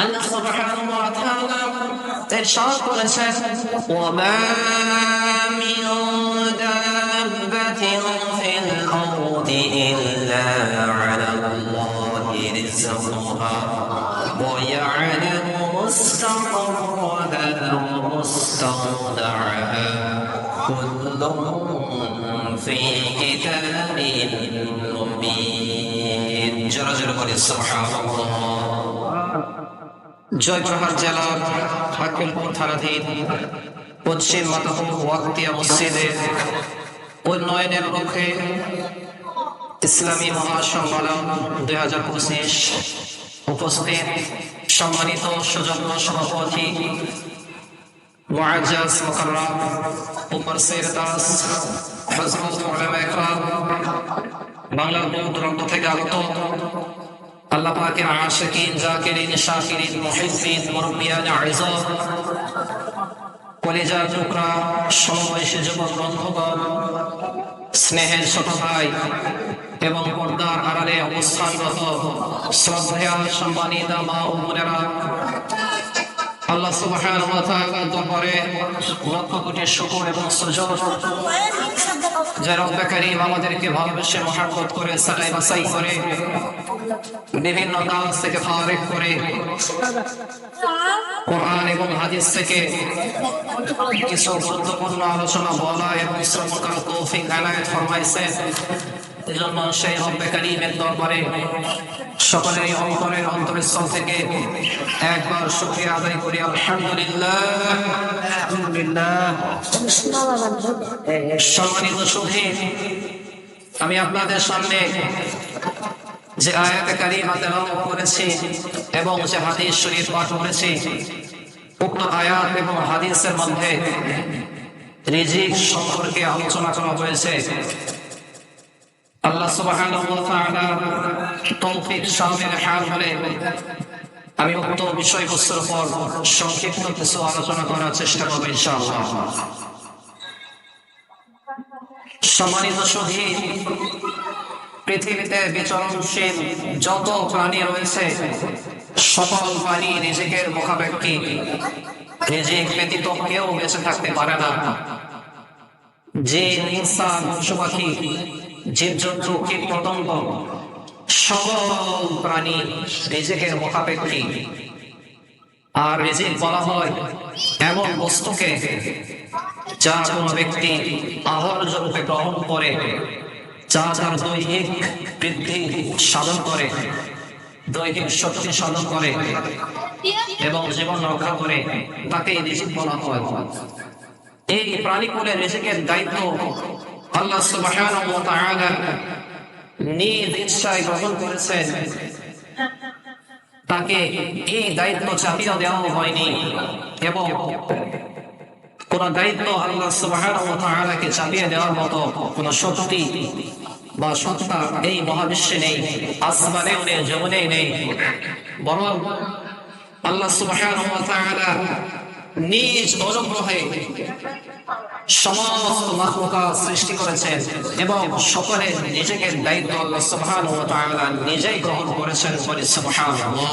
আল্লাহ সুবহানাহু ওয়া তাআলা ইরশাদ করেছেন ওয়া মা মিন দাব্বাতিন ফিল আরদি ইল্লা আলা আল্লাহি রিজকুহা ওয়া ইয়া'লামু মুস্তাকাররাহা ওয়া মুস্তাওদাআহা কুল্লুহুম ফি কিতাবিন মুবিন জোরে জোরে বলি সুবহানাল্লাহ জয়পুরহাট জেলার হাকিমপুর থানাধীন পশ্চিম মাতাপুর ওয়াক্তিয়া মসজিদের উন্নয়নের লক্ষ্যে ইসলামী মহাসম্মেলন দুই হাজার পঁচিশ। উপস্থিত সম্মানিত সুযোগ্য সভাপতি মুআজ্জাজ মুকাররম, উপস্থিত দাস, হযরত উলামা ইকরাম দূরান্ত থেকে আগত আল্লাহ পাকের আশিকিন, জাকিরিন, শাকিরিন মুহিব্বিন মুরব্বিয়ান কলেজার টুকরা, সমবয়সী যুবক বন্ধুগণ, স্নেহের ছোট ভাই এবং পর্দার আড়ালে সম্মানিত মা ও আল্লাহ সুবহানাহু ওয়া তাআলার দরবারে লক্ষ কোটি শুকর এবং যে রব্বে আমাদেরকে ভালোবেসে মহাব্বত করে সালাই বাসাই করে বিভিন্ন কাজ থেকে ফারেক করে কোরআন এবং হাদিস থেকে কিছু গুরুত্বপূর্ণ আলোচনা বলা এবং শ্রবণ করার তৌফিক এনায়েত ফরমাইছেন এজন্য সেই রব্বে কারীমের দরবারে সকলের অন্তরের অন্তরস্থল থেকে একবার শুকরিয়া আদায় করি। আলহামদুলিল্লাহ। আলহামদুলিল্লাহ। সম্মানিত সুধী আমি আপনাদের সামনে যে আয়াতে কারিমা তেলাওয়াত করেছি এবং যে হাদিস শরীফ পাঠ করেছি, উক্ত আয়াত এবং হাদিসের মধ্যে রিজিক সম্পর্কে আলোচনা করা হয়েছে। আল্লাহ সুবহানাহু ওয়া তাআলা তৌফিক শামিল হাল হলে আমি উক্ত বিষয়বস্তুর উপর সংক্ষিপ্ত কিছু আলোচনা করার চেষ্টা করব ইনশাআল্লাহ। সম্মানিত শহীদ পৃথিবীতে বিচরণশীল যত প্রাণী রয়েছে, সকল প্রাণী রিজিকের মুখাপেক্ষী। রিজিক ব্যতীত কেউ বেঁচে থাকতে পারে না। যে ইনসান পশু পাখি জীবজন্তু কীট পতঙ্গ সকল প্রাণী রিজিকের মুখাপেক্ষী। আর রিজিক বলা হয় এমন বস্তুকে যা কোনো ব্যক্তি আহরজ রূপে গ্রহণ করে। যা তার দৈহিক বৃদ্ধি সাধন করে, দৈহিক শক্তি সাধন করে এবং জীবন রক্ষা করে তাকে বলা হয়। এই প্রাণীকুলের রিজিকের দায়িত্ব আল্লাহ সুবহানাহু ওয়া নিজ ইচ্ছায় গ্রহণ করেছেন। তাকে এই দায়িত্ব চাপিয়ে দেওয়া হয়নি এবং কোন দায়িত্ব আল্লাহ তাআলাকে চাপিয়ে দেওয়ার মতো কোন শক্তি বা সত্তা এই মহাবিশ্বে নেই, আসমানেও নেই, জমিনেই নেই। বরং আল্লাহ তাআলা নিজ অনুগ্রহে সমস্ত মাখলুকাত সৃষ্টি করেছেন এবং সকলের নিজেকে দায়িত্ব আল্লাহ সুবহানাহু ওয়া তাআলা নিজেই গ্রহণ করেছেন বলে সুবহানাল্লাহ।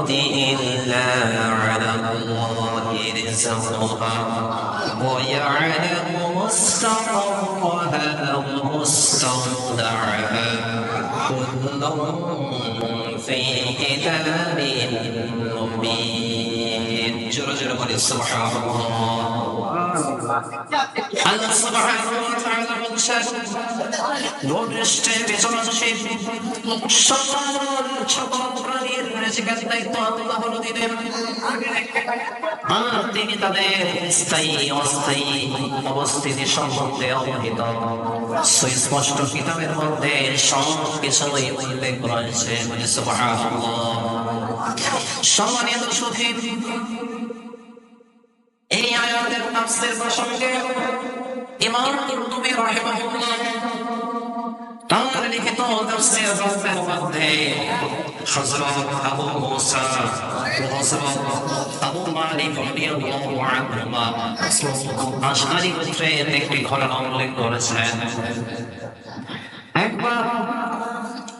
الأرض إلا على الله رزقها ويعلم مستقرها ومستودعها كل في كتاب مبين. তিনি তাদের স্থায়ী অস্থায়ী অবস্থিতি সম্বন্ধে অবহিত সুস্পষ্ট কিতাবের মধ্যে সব কিছুই উল্লেখ এই আয়াতের তাফসীর প্রসঙ্গে ইমাম কুরতুবী রাহিমাহুল্লাহ তার লিখিত তাফসীর গ্রন্থের মধ্যে হযরত আবু মুসা, হযরত আবু মালিক রাদিয়াল্লাহু আনহুমা আশআরী গোত্রের একটি ঘটনা উল্লেখ করেছেন। একবার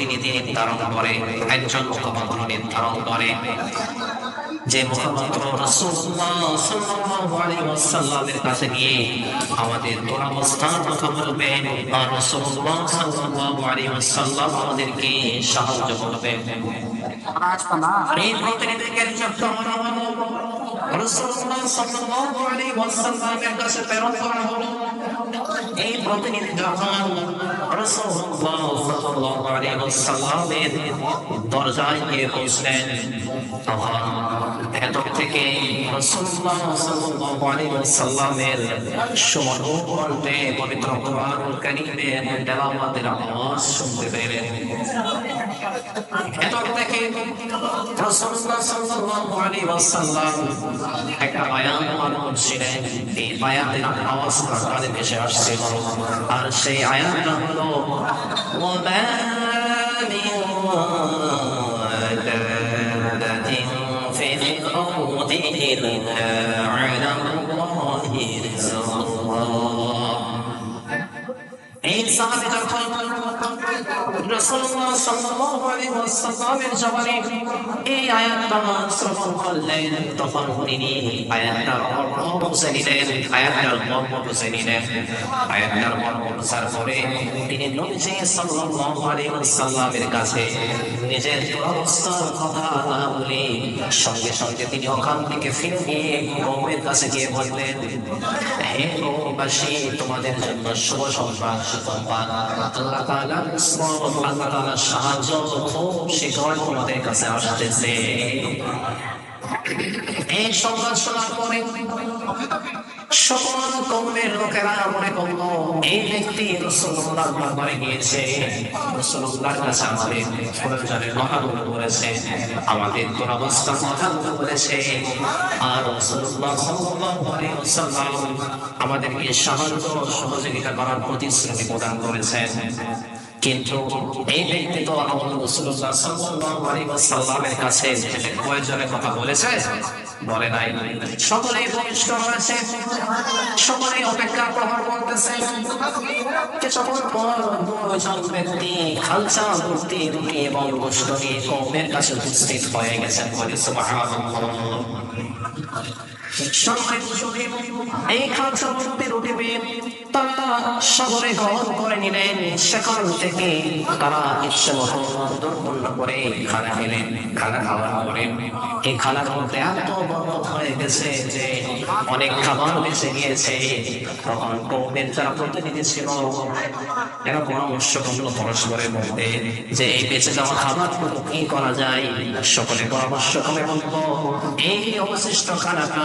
প্রতিনিধি নির্ধারণ করে, একজন মুখপাত্র নির্ধারণ করে। যে মুখপাত্র রাসূলুল্লাহ কাছে গিয়ে আমাদের দুরবস্থার কথা আর রাসূলুল্লাহ আমাদেরকে সাহায্য করবেন এই প্রতিনিধিকে আলাইহি ওয়াসাল্লামের কাছে প্রেরণ করা হলো। এই প্রতিনিধি যখন রাসূলুল্লাহ সাল্লাল্লাহু আলাইহি ওয়াসাল্লামের দরজায় গিয়ে পৌঁছলেন তখন ভেতর থেকে রাসূলুল্লাহ সাল্লাল্লাহু আলাইহি ওয়াসাল্লামের সুমধুর পবিত্র কোরআনুল কারীমের তেলাওয়াতের আওয়াজ শুনতে পেলেন। ভেতর থেকে রাসূলুল্লাহ সাল্লাল্লাহু আলাইহি ওয়াসাল্লাম একটা আয়াত পাঠ করছিলেন এই আয়াতের আওয়াজটা কানে ভেসে আসছিল আর সেই আয়াতটা হলো ওয়ামা মিন দাব্বাতিন ফিল আরদি ইল্লা আলা আল্লাহি রিজকুহা নিজের দুরবস্থার কথা না বলে সঙ্গে সঙ্গে তিনি ওখান থেকে ফিরে গিয়ে কাছে গিয়ে বললেন, হে তোমাদের জন্য শুভ সংবাদ। আল্লাহ তাআলা আল্লাহ তাআলার সাহায্য খুব শীঘ্রই তোমাদের কাছে আসতেছে এই সংবাদ শোনার পরে লোকেরা মনে করল, এই ব্যক্তি গিয়েছে। কাছে আমাদের প্রয়োজনের কথাগুলো বলেছে, আমাদের বলেছে। আর রসুল্লাহ আমাদেরকে সাহায্য সহযোগিতা করার প্রতিশ্রুতি প্রদান করেছেন। কিন্তু এই ব্যক্তি তো রাসূলুল্লাহ কাছে প্রয়োজনের কথা বলেছে বলে নাই। সকলেই বলিষ্ঠ হয়েছে সকলেই অপেক্ষা প্রহার দুটি এবং কাছে উপস্থিত হয়ে গেছেন বলে সুধী, খানা খানা অনেক খাবার বেঁচে গিয়েছে তখন কৌমের যারা প্রতিনিধি ছিল এরা পরামর্শ করল পরস্পরের মধ্যে যে এই বেঁচে যাওয়া খাবার কি করা যায় সকলে পরামর্শ করে বলব এই অবশিষ্ট খানাটা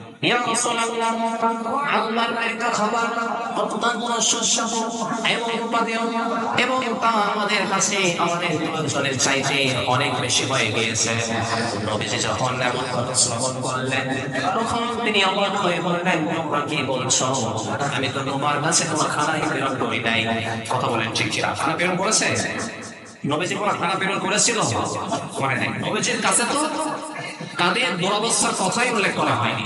আমি তো তোমার কাছে তোমার খানাই প্রেরণ করি নাই। কথা বলেন ঠিক খানা প্রেরণ করেছে? নবীজি কোনো খানা প্রেরণ করেছিল? নবীজির কাছে তো তাদের দুরবস্থার কথাই উল্লেখ করা হয়নি।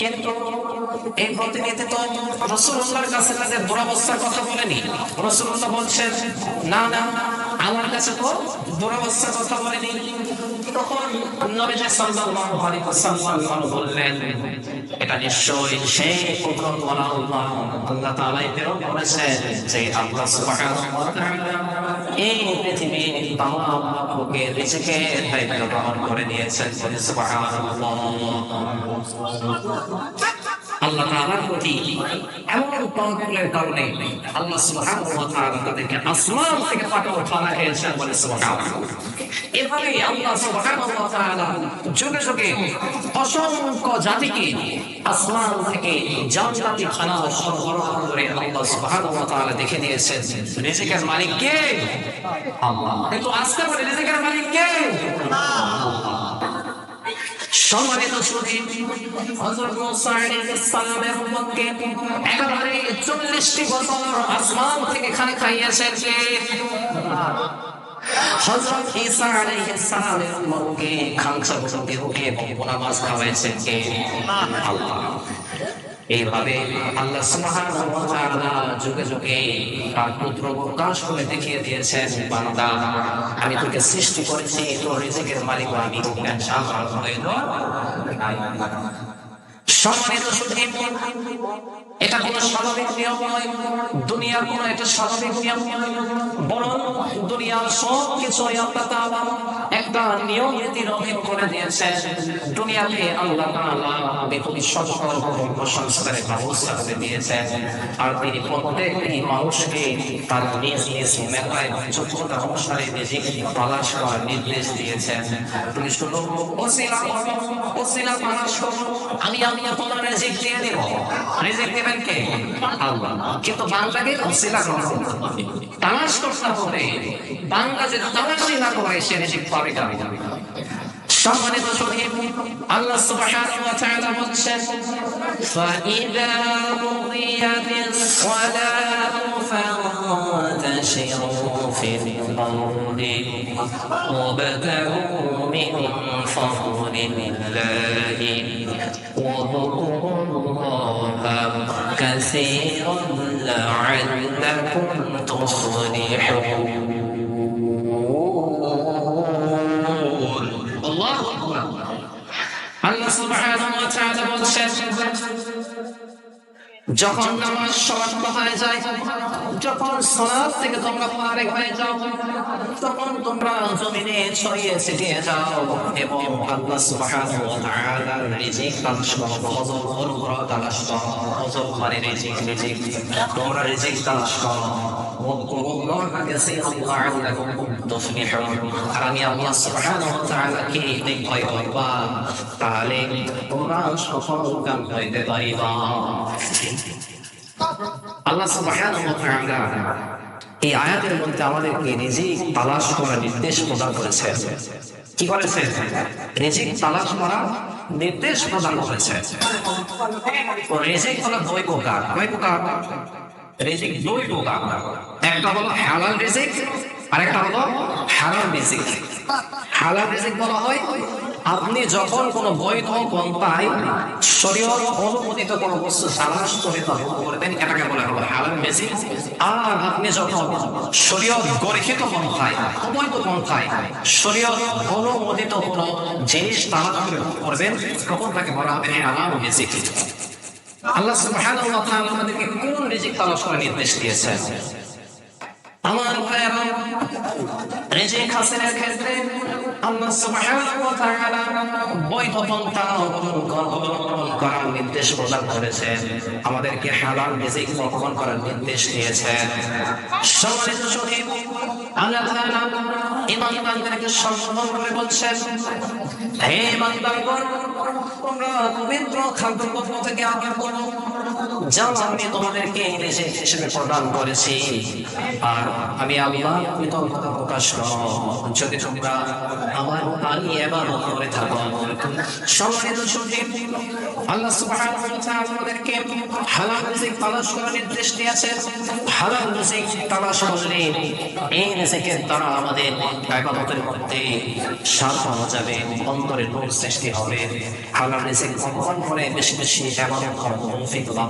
কিন্তু এই প্রতিনিধি তো রসুল্লাহর কাছে তাদের দুরবস্থার কথা বলেনি। রসুল্লাহ বলছেন, না না, আমার কাছে তো দুরবস্থার কথা বলেনি। এটা নিশ্চয়ই সেই প্রথম আল্লাহ যে আল্লাহ এই পৃথিবীর তামাম লোককে নিজেকে দায়িত্ব গ্রহণ করে নিয়েছেন সুবহানাল্লাহ। আল্লাহ তাআলার প্রতি এমন কারণে আল্লাহ সুবহানাহু ওয়া তাআলা তাদেরকে আসমান থেকে বলে এভাবে আল্লাহ সুবহানাহু ওয়া তাআলা যুগে যুগে অসংখ্য জাতিকে আসমান থেকে খানা সরবরাহ করে আল্লাহ সুবহানাহু ওয়া তাআলা দেখে দিয়েছেন রিজিকের মালিক কে? আল্লাহ। কিন্তু আজকে বলে রিজিকের মালিক কে? আল্লাহ। সম্মানিত সুধী, হযরত মুসা আলাইহিস সালামের উম্মতকে একেবারে 40টি বছর আসমান থেকে খানা খাইয়েছেন হযরত ঈসা আলাইহিস সালামের উম্মতকে খাংসা বসতে ওকে বোনা মাছ খাওয়াইছেন কে? আল্লাহ। এইভাবে আল্লাহ যুগে যুগে তার পুত্র প্রকাশ করে দেখিয়ে দিয়েছেন, বান্দা, আমি তোকে সৃষ্টি করেছি, তোর রিজিকের মালিক আমি। আর তিনি প্রত্যেকটি মানুষকে তার নিজ নিজ মেধায় যোগ্যতা অনুসারে নিজেকে তালাশ করার নির্দেশ দিয়েছেন। তুমি করো। আমি আমি তো তোমরা রিজিক দিয়ে দেব। রিজিক দিবেন কে? আল্লাহ। কিন্তু বান্দাকে অসিলা করতে তালাশ করতে হবে। বান্দা যদি তালাশই না করে, সে রিজিক পাবে না সম্মানিত শরীফ আল্লাহ সুবহানাহু ওয়া তাআলা বলছেন ফাইদা মুদিয়াতিস সালাত। وابتغوا من فضل الله واذكروا الله كثيرا لعلكم تفلحون الله أكبر আল্লাহ সুবহানাহু ওয়া তাআলা বলছেন যখন নামাজ সমাপ্ত হয়ে যায়, যখন সলাপ থেকে তোমরা ফারেক হয়ে যাও, তখন তোমরা জমিনে ছড়িয়ে ছিটিয়ে যাও এবং আল্লাহ সুবহানাহু ওয়া তাআলার রিজিক তালাশ করো ফজল অনুগ্রহ তালাশ করো ফজল মানে রিজিক রিজিক, তোমরা রিজিক তালাশ করো এই আয়াতের মধ্যে আমাদেরকে নিজেই তালাশ করার নির্দেশ প্রদান করেছে। কি করেছেন রেজিক তালাশ করা নির্দেশ প্রদান করেছে। প্রকার। প্রকার। রিজিক দুই প্রকার একটা হলো হালাল রিজিক আরেকটা হলো হালাল রিজিক হালাল রিজিক বলা হয়, আপনি যখন কোনো বৈধ পন্থায় শরীয়ত অনুমোদিত কোনো বস্তু তালাশ করে তা ভোগ করবেন এটাকে বলা হলো হালাল রিজিক আর আপনি যখন শরীয়ত গরিহিত পন্থায় অবৈধ পন্থায় শরীয়ত অনুমোদিত কোনো জিনিস তালাশ করে করবেন, তখন তাকে বলা হবে হালাল রিজিক আল্লাহ সুবহানাহু ওয়া তাআলা আমাদেরকে কোন রিজিক তালাশ করে নির্দেশ দিয়েছেন? আমার রিজিক হাসিলের ক্ষেত্রে আল্লাহ সুবহানাহু ওয়া তাআলা বৈধ পন্থা অবলম্বন করার নির্দেশ প্রদান করেছেন। আমাদেরকে হালাল রিজিক ভক্ষণ করার নির্দেশ দিয়েছেন। সম্মানিত আল্লাহ তাআলা ইমানদারদেরকে সম্বোধন করে বলছেন হে ইমানদারগণ তোমরা পবিত্র খাদ্যপত্র থেকে আগে করো। যা আমি তোমাদেরকে রিজিক হিসেবে প্রদান করেছি। আর আমি আল্লাহ কৃতজ্ঞতা প্রকাশ যদি তোমরা আমার আলী এবার করে থাকো সম্মানিত সুদীপ আল্লাহ আমাদেরকে হালাল রিজিক তালাশ করার নির্দেশ দিয়েছেন। হালাল রিজিক তালাশ করলে এই রিজিকের দ্বারা আমাদের ইবাদতের মধ্যে সার পাওয়া যাবে, অন্তরে নূর সৃষ্টি হবে। হালাল রিজিক ভক্ষণ করে বেশি বেশি ইবাদত করা তৌফিক লাভ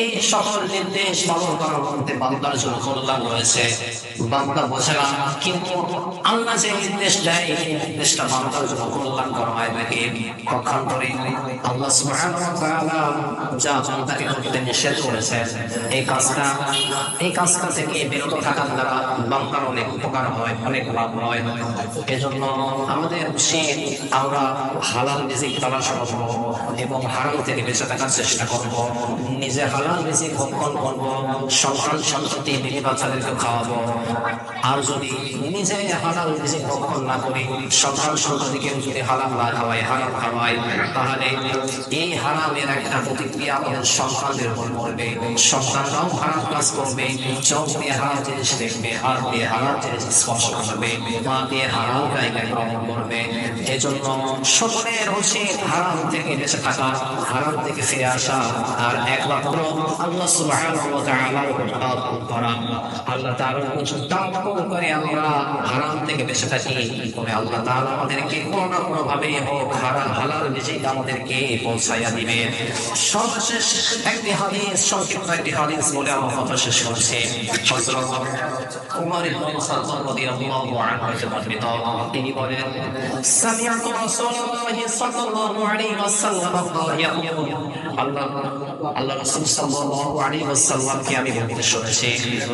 এই সকল নির্দেশ পালন করার মধ্যে বান্দার জন্য কল্যাণ রয়েছে। বান্দা বোঝে না, কিন্তু আল্লাহ যে নির্দেশ দেয়, এই নির্দেশটা বান্দার জন্য কল্যাণ করা হয় থাকে পক্ষান্তরে আল্লাহ যা বান্দাকে করতে নিষেধ করেছেন এই কাজটা এই কাজটা থেকে বিরত থাকার দ্বারা বান্দার অনেক উপকার হয়, অনেক লাভ হয়। এজন্য আমাদের উচিত আমরা হালাল রিজিক তালাশ করব এবং হারাম থেকে বেঁচে থাকার চেষ্টা করব। নিজে হালাল রিজিক ভক্ষণ করব সন্তান সন্ততি বিবি বাচ্চাদেরকে খাওয়াবো। আর যদি নিজে হালাল ভক্ষণ না করি সন্তান সন্ততিকে যদি হালাল না খাওয়াই, হারাম খাওয়াই, তাহলে এই হারামের একটা প্রতিক্রিয়া আমাদের সন্তানদের উপর পড়বে। সন্তানরাও হারাম কাজ করবে, চোখ দিয়ে হারাম জিনিস দেখবে, হাত দিয়ে হারাম জিনিস স্পর্শ করবে মা দিয়ে হারাম জায়গায় গ্রহণ করবে। এজন্য সকলের হারাম থেকে বেঁচে থাকা, হারাম থেকে ফিরে আসা, আর একমাত্র আল্লাহ সুবহানাহু ওয়া তাআলার উপর তাওয়াক্কুল করা আল্লাহ তাআলার উপর তাওয়াক্কুল করে আমরা হারাম থেকে বেঁচে থাকি। তবে আল্লাহ তাআলা আমাদেরকে কোনো না কোনো ভাবে হোক হারাম, হালাল রিজিক আমাদেরকে পৌঁছাইয়া দিবে। সর্বশেষ একটি হাদিস, সংক্ষিপ্ত একটি হাদিস বলে আমার কথা শেষ করছি। হযরত উমর ইবনে খাত্তাব রাদিয়াল্লাহু আনহু বর্ণিত। তিনি বলেন, সামিআতু রাসূলুল্লাহ সাল্লাল্লাহু আলাইহি ওয়াসাল্লাম, আল্লাহ আল্লাহ রাসূল সাল্লাল্লাহু আলাইহি ওয়াসাল্লামকে আমি বলতে শুনেছি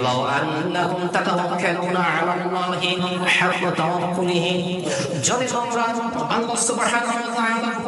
লাউ আন্নাহুম তাতাওয়াক্কালুনা আলা আল্লাহি হাক্কা তাওয়াক্কুলিহি যদি তোমরা আল্লাহ সুবহানাহু ওয়া তাআলার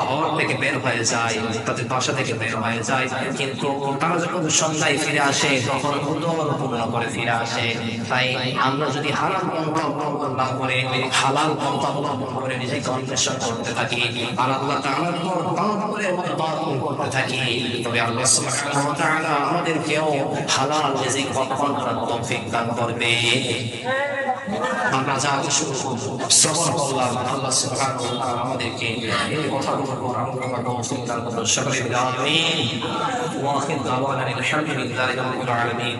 ঘর থেকে বের হয়ে যায় তাদের বাসা থেকে বের হয়ে যায় কিন্তু তারা যখন সন্ধ্যায় ফিরে আসে তখন পূর্ণ করে ফিরে আসে তাই আমরা যদি হারাম অবলম্বন না করে হালাল পন্থা অবলম্বন করে নিজেকে অন্বেষণ করতে থাকি আর আল্লাহ উপর তাওয়াক্কুলের মতো তাওয়াক্কুল করতে থাকি তবে আল্লাহ আমাদেরকেও হালাল করার দান করবে আমরা যা কিছু শ্রবণ করলাম, আল্লাহ সুবহানাহু ওয়া তাআলা আমাদেরকে এই কথাগুলোর উপর আমল করার তৌফিক দান করুন সকলে বলি আমিন ওয়া আখির দাওয়ানা আলহামদুলিল্লাহি রাব্বিল